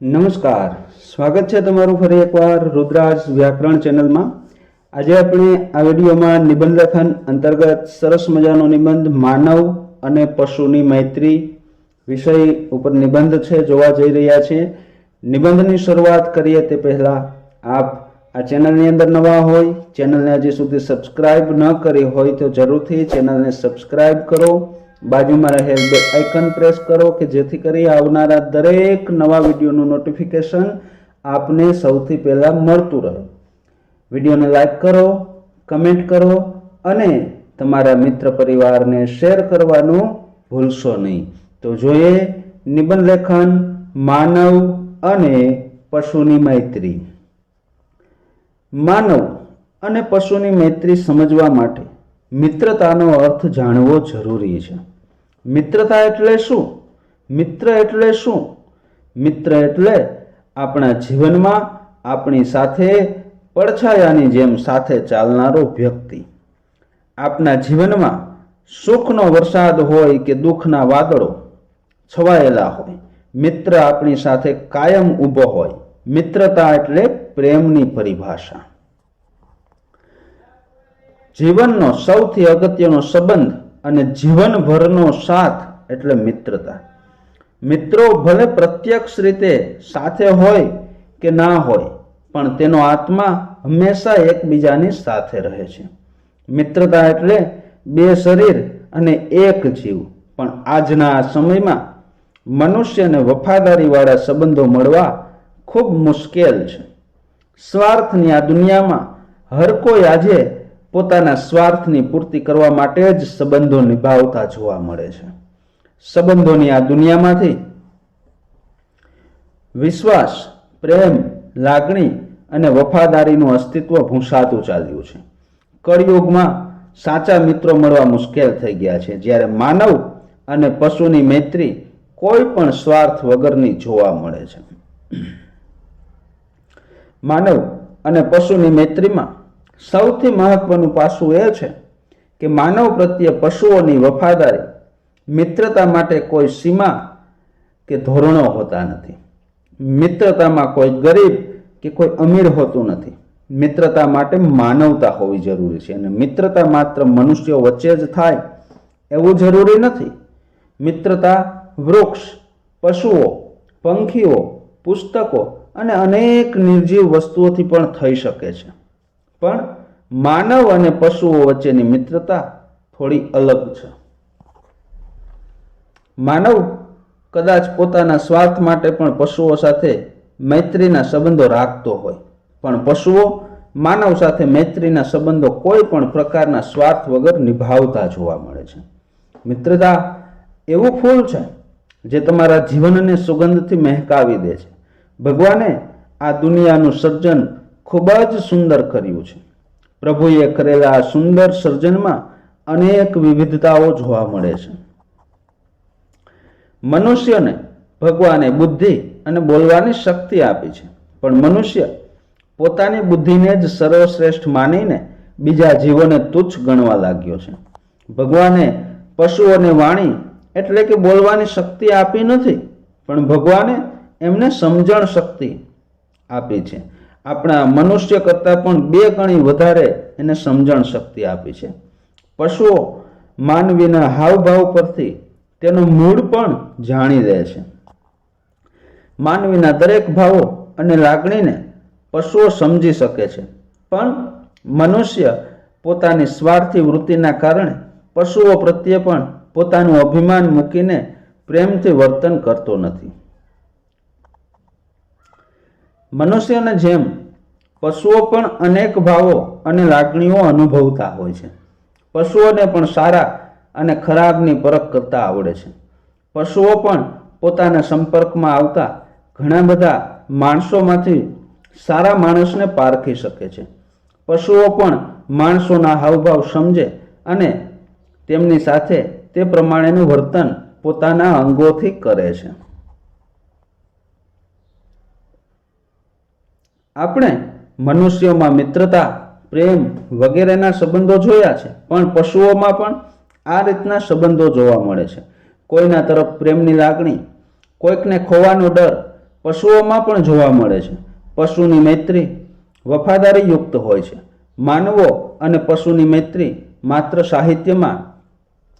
નમસ્કાર. સ્વાગત છે તમારું ફરી એકવાર રુદ્રાજ વ્યાકરણ ચેનલમાં. આજે આપણે આ વિડીયોમાં નિબંધ લેખન અંતર્ગત સરસ મજાનો નિબંધ માનવ અને પશુની મૈત્રી વિષય ઉપર નિબંધ છે, જોવા જઈ રહ્યા છીએ. નિબંધની શરૂઆત કરીએ તે પહેલાં આપ આ ચેનલની અંદર નવા હોય, ચેનલને હજી સુધી સબસ્ક્રાઇબ ન કરી હોય તો જરૂરથી ચેનલને સબસ્ક્રાઇબ કરો. બાજુમાં રહેલ બે આઇકન પ્રેસ કરો કે જેથી કરી આવનારા દરેક નવા વિડીયોનું નોટિફિકેશન આપને સૌથી પહેલાં મળતું રહે. વિડીયોને લાઈક કરો કમેન્ટ કરો અને તમારા મિત્ર પરિવારને શેર કરવાનું ભૂલશો નહીં. તો જોઈએ નિબંધ લેખન, માનવ અને પશુની મૈત્રી. માનવ અને પશુની મૈત્રી સમજવા માટે મિત્રતાનો અર્થ જાણવો જરૂરી છે. મિત્રતા એટલે શું? મિત્ર એટલે શું? મિત્ર એટલે આપણા જીવનમાં આપણી સાથે પડછાયાની જેમ સાથે ચાલનારો વ્યક્તિ. આપના જીવનમાં સુખનો વરસાદ હોય કે દુઃખના વાદળો છવાયેલા હોય, મિત્ર આપણી સાથે કાયમ ઊભો હોય. મિત્રતા એટલે પ્રેમની પરિભાષા. જીવનનો સૌથી અગત્યનો સંબંધ અને જીવનભરનો સાથ એટલે મિત્રતા. મિત્રો ભલે પ્રત્યક્ષ રીતે સાથે હોય કે ના હોય, પણ તેનો આત્મા હંમેશા એકબીજાની સાથે રહે છે. મિત્રતા એટલે બે શરીર અને એક જીવ. પણ આજના આ સમયમાં મનુષ્યને વફાદારીવાળા સંબંધો મળવા ખૂબ મુશ્કેલ છે. સ્વાર્થની આ દુનિયામાં હર કોઈ આજે પોતાના સ્વાર્થની પૂર્તિ કરવા માટે જ સંબંધો નિભાવતા જોવા મળે છે. સંબંધોની આ દુનિયામાંથી વિશ્વાસ, પ્રેમ, લાગણી અને વફાદારીનું અસ્તિત્વ ભૂંસાતું ચાલ્યું છે. કળિયુગમાં સાચા મિત્રો મળવા મુશ્કેલ થઈ ગયા છે. જ્યારે માનવ અને પશુની મૈત્રી કોઈ પણ સ્વાર્થ વગરની જોવા મળે છે. માનવ અને પશુની મૈત્રીમાં સૌથી મહત્વનું પાસું એ છે કે માનવ પ્રત્યે પશુઓની વફાદારી, મિત્રતા માટે કોઈ સીમા કે ધોરણો હોતા નથી. મિત્રતામાં કોઈ ગરીબ કે કોઈ અમીર હોતું નથી. મિત્રતા માટે માનવતા હોવી જરૂરી છે અને મિત્રતા માત્ર મનુષ્યો વચ્ચે જ થાય એવું જરૂરી નથી. મિત્રતા વૃક્ષ, પશુઓ, પંખીઓ, પુસ્તકો અને અનેક નિર્જીવ વસ્તુઓથી પણ થઈ શકે છે. પણ માનવ અને પશુઓ વચ્ચેની મિત્રતા થોડી અલગ છે. માનવ કદાચ પોતાના સ્વાર્થ માટે પણ પશુઓ સાથે મૈત્રીના સંબંધો રાખતો હોય, પણ પશુઓ માનવ સાથે મૈત્રીના સંબંધો કોઈ પણ પ્રકારના સ્વાર્થ વગર નિભાવતા જોવા મળે છે. મિત્રતા એવું ફૂલ છે જે તમારા જીવનને સુગંધથી મહેકાવી દે છે. ભગવાને આ દુનિયાનું સર્જન ખૂબ જ સુંદર કર્યું છે. પ્રભુએ કરેલા સુંદર સર્જનમાં અનેક વિવિધતાઓ જોવા મળે છે. મનુષ્યને ભગવાને બુદ્ધિ અને બોલવાની શક્તિ આપી છે. પણ મનુષ્ય પોતાની બુદ્ધિને જ સર્વશ્રેષ્ઠ માનીને બીજા જીવોને તુચ્છ ગણવા લાગ્યો છે. ભગવાને પશુઓને વાણી એટલે કે બોલવાની શક્તિ આપી નથી, પણ ભગવાને એમને સમજણ શક્તિ આપી છે. આપણા મનુષ્ય કરતાં પણ બે ગણી વધારે એને સમજણ શક્તિ આપી છે. પશુઓ માનવીના હાવભાવ પરથી તેનું મૂળ પણ જાણી લે છે. માનવીના દરેક ભાવો અને લાગણીને પશુઓ સમજી શકે છે. પણ મનુષ્ય પોતાની સ્વાર્થી વૃત્તિના કારણે પશુઓ પ્રત્યે પણ પોતાનું અભિમાન મૂકીને પ્રેમથી વર્તન કરતો નથી. મનુષ્યને જેમ પશુઓ પણ અનેક ભાવો અને લાગણીઓ અનુભવતા હોય છે. પશુઓને પણ સારા અને ખરાબની પરખ કરતા આવડે છે. પશુઓ પણ પોતાના સંપર્કમાં આવતા ઘણા બધા માણસોમાંથી સારા માણસને પારખી શકે છે. પશુઓ પણ માણસોના હાવભાવ સમજે અને તેમની સાથે તે પ્રમાણેનું વર્તન પોતાના અંગોથી કરે છે. આપણે મનુષ્યોમાં મિત્રતા, પ્રેમ વગેરેના સંબંધો જોયા છે, પણ પશુઓમાં પણ આ રીતના સંબંધો જોવા મળે છે. કોઈના તરફ પ્રેમની લાગણી, કોઈકને ખોવાનો ડર પશુઓમાં પણ જોવા મળે છે. પશુની મૈત્રી વફાદારી યુક્ત હોય છે. માનવો અને પશુની મૈત્રી માત્ર સાહિત્યમાં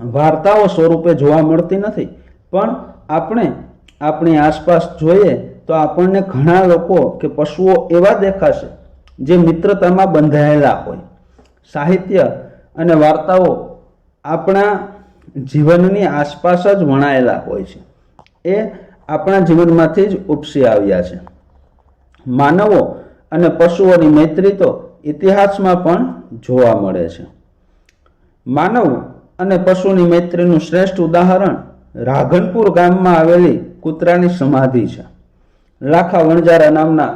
વાર્તાઓ સ્વરૂપે જોવા મળતી નથી, પણ આપણે આપણી આસપાસ જોઈએ તો આપણને ઘણા લોકો કે પશુઓ એવા દેખાશે જે મિત્રતામાં બંધાયેલા હોય. સાહિત્ય અને વાર્તાઓ આપણા જીવનની આસપાસ જ વણાયેલા હોય છે. એ આપણા જીવનમાંથી જ ઉપસી આવ્યા છે. માનવો અને પશુઓની મૈત્રી તો ઇતિહાસમાં પણ જોવા મળે છે. માનવ અને પશુની મૈત્રીનું શ્રેષ્ઠ ઉદાહરણ રાઘનપુર ગામમાં આવેલી કૂતરાની સમાધિ છે. લાખા વણજારા નામના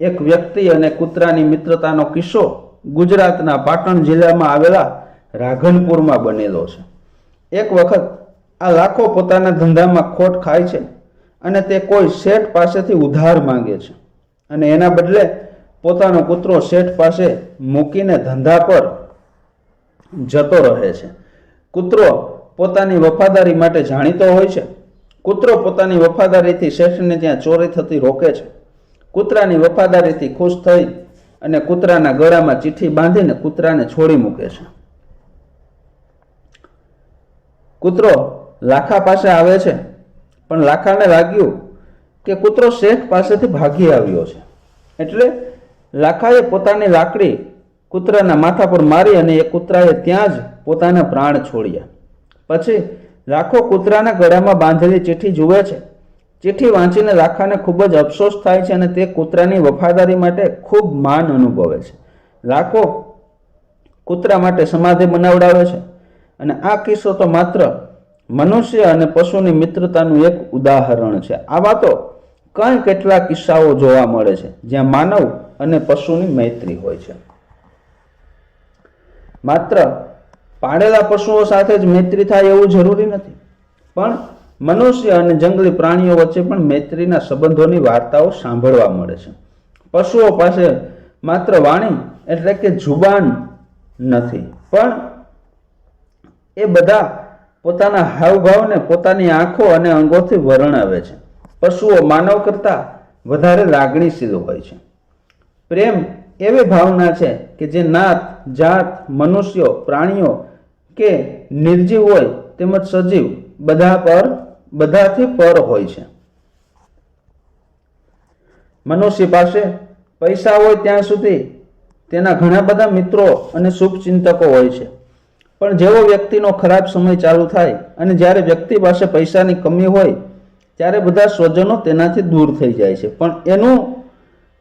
એક વ્યક્તિ અને કૂતરાની મિત્રતાનો કિસ્સો ગુજરાતના પાટણ જિલ્લામાં આવેલા રાઘનપુરમાં બનેલો છે. એક વખત આ લાખો પોતાના ધંધામાં ખોટ ખાય છે અને તે કોઈ શેઠ પાસેથી ઉધાર માંગે છે અને એના બદલે પોતાનો કૂતરો શેઠ પાસે મૂકીને ધંધા પર જતો રહે છે. કૂતરો પોતાની વફાદારી માટે જાણીતો હોય છે કૂતરો પોતાની વફાદારીથી શેઠને ત્યાં ચોરી થતી રોકે છે. કૂતરાની વફાદારીથી ખુશ થઈ અને કૂતરાના ગળામાં ચીઠી બાંધીને કૂતરાને છોડી મૂકે છે. કૂતરો લાખા પાસે આવે છે, પણ લાખાને લાગ્યું કે કૂતરો શેઠ પાસેથી ભાગી આવ્યો છે. એટલે લાખાએ પોતાની લાકડી કૂતરાના માથા પર મારી અને એ કૂતરાએ ત્યાં જ પોતાના પ્રાણ છોડ્યા. પછી લાખો કૂતરાના ગળામાં બાંધેલી ચિઠ્ઠી જુએ છે. ચિઠ્ઠી વાંચીને રાખાને ખૂબ જ અફસોસ થાય છે અને તે કૂતરાની વફાદારી માટે ખૂબ માન અનુભવે છે. લાખો કૂતરા માટે સમાધિ બનાવડાવે છે. અને આ કિસ્સો તો માત્ર મનુષ્ય અને પશુની મિત્રતાનું એક ઉદાહરણ છે. આવા તો કંઈ કેટલા કિસ્સાઓ જોવા મળે છે, જ્યાં માનવ અને પશુની મૈત્રી હોય છે. માત્ર પાળેલા પશુઓ સાથે જ મૈત્રી થાય એવું જરૂરી નથી. પણ મનુષ્ય અને જંગલી પ્રાણીઓ વચ્ચે પણ મૈત્રીના સંબંધોની વાર્તાઓ સાંભળવા મળે છે. પશુઓ પાસે માત્ર વાણી એટલે કે જુબાન નથી. પણ એ બધા પોતાના હાવભાવને પોતાની આંખો અને અંગોથી વર્ણવે છે. પશુઓ માનવ કરતાં વધારે લાગણીશીલ હોય છે. પ્રેમ એવી ભાવના છે કે જે નાત, જાત, મનુષ્યો, પ્રાણીઓ કે નિર્જીવ હોય તેમજ સજીવ બધા પર, બધાથી પર હોય છે. મનુષ્ય પાસે પૈસા હોય ત્યાં સુધી તેના ઘણા બધા મિત્રો અને શુભચિંતકો હોય છે. પણ જેવો વ્યક્તિનો ખરાબ સમય ચાલુ થાય અને જ્યારે વ્યક્તિ પાસે પૈસાની કમી હોય, ત્યારે બધા સ્વજનો તેનાથી દૂર થઈ જાય છે. પણ એનું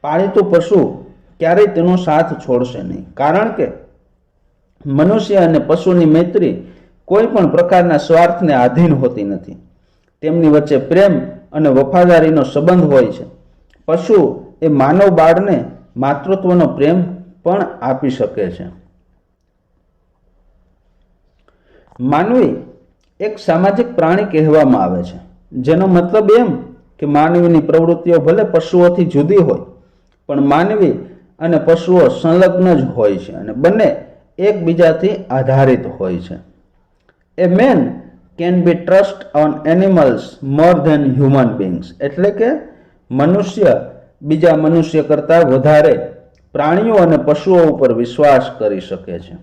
પાળીતું પશુ ક્યારેય તેનો સાથ છોડશે નહીં. કારણ કે મનુષ્ય અને પશુની મૈત્રી કોઈ પણ પ્રકારના સ્વાર્થને આધીન હોતી નથી. તેમની વચ્ચે પ્રેમ અને વફાદારીનો સંબંધ હોય છે. પશુ એ માનવ બાળને માતૃત્વનો પ્રેમ પણ આપી શકે છે. માનવી એક સામાજિક પ્રાણી કહેવામાં આવે છે. જેનો મતલબ એમ કે માનવીની પ્રવૃત્તિઓ ભલે પશુઓથી જુદી હોય, પણ માનવી અને પશુઓ સંલગ્ન જ હોય છે અને બંને એકબીજાથી આધારિત હોય છે. A man can be trust on animals more than human beings. એટલે કે મનુષ્ય બીજા મનુષ્ય કરતાં વધારે પ્રાણીઓ અને પશુઓ ઉપર વિશ્વાસ કરી શકે છે.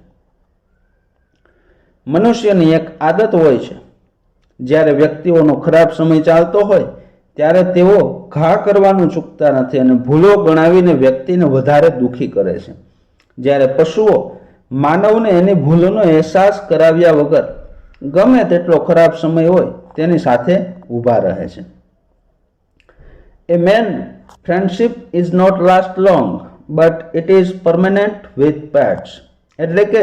મનુષ્યની એક આદત હોય છે. જ્યારે વ્યક્તિઓનો ખરાબ સમય ચાલતો હોય ત્યારે તેઓ ઘા કરવાનું ચૂકતા નથી અને ભૂલો ગણાવીને વ્યક્તિને વધારે દુઃખી કરે છે. જ્યારે પશુઓ માનવને એની ભૂલોનો અહેસાસ કરાવ્યા વગર ગમે તેટલો ખરાબ સમય હોય, તેની સાથે ઊભા રહે છે. A man friendship is not last long but it is permanent with pets એટલે કે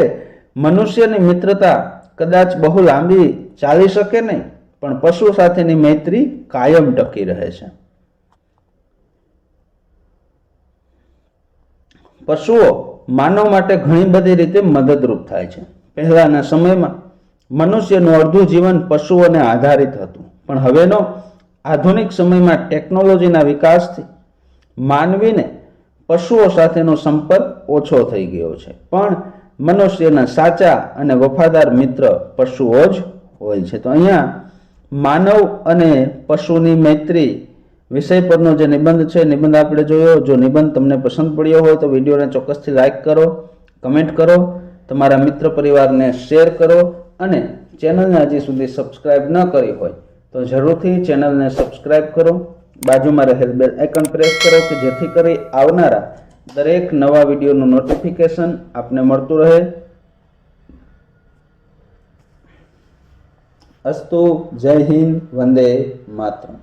મનુષ્યની મિત્રતા કદાચ બહુ લાંબી ચાલી શકે નહીં પણ પશુ સાથેની મૈત્રી કાયમ ટકી રહે છે. પશુઓ માનવ માટે ઘણી બધી રીતે મદદરૂપ થાય છે. પહેલાના સમયમાં મનુષ્યનું અડધું જીવન પશુઓને આધારિત હતું. પણ હવેનો આધુનિક સમયમાં ટેકનોલોજીના વિકાસથી માનવીને પશુઓ સાથેનો સંપર્ક ઓછો થઈ ગયો છે. પણ મનુષ્યના સાચા અને વફાદાર મિત્ર પશુઓ જ હોય છે. તો અહીંયા માનવ અને પશુની મૈત્રી વિષય પરનો જે નિબંધ છે નિબંધ આપણે જોયો. જો નિબંધ તમને પસંદ પડ્યો હોય તો વિડીયોને ચોક્કસથી લાઇક કરો, કમેન્ટ કરો, તમારા મિત્ર પરિવારને શેર કરો અને ચેનલને હજી સુધી સબસ્ક્રાઇબ ન કરી હોય તો જરૂરથી ચેનલને સબસ્ક્રાઇબ કરો. બાજુમાં રહેલ બેલ આઇકન પ્રેસ કરો કે જેથી કરી આવનારા દરેક નવા વિડીયોનું નોટિફિકેશન આપને મળતું રહે. અસ્તુ જય હિન્દ વંદે માતરમ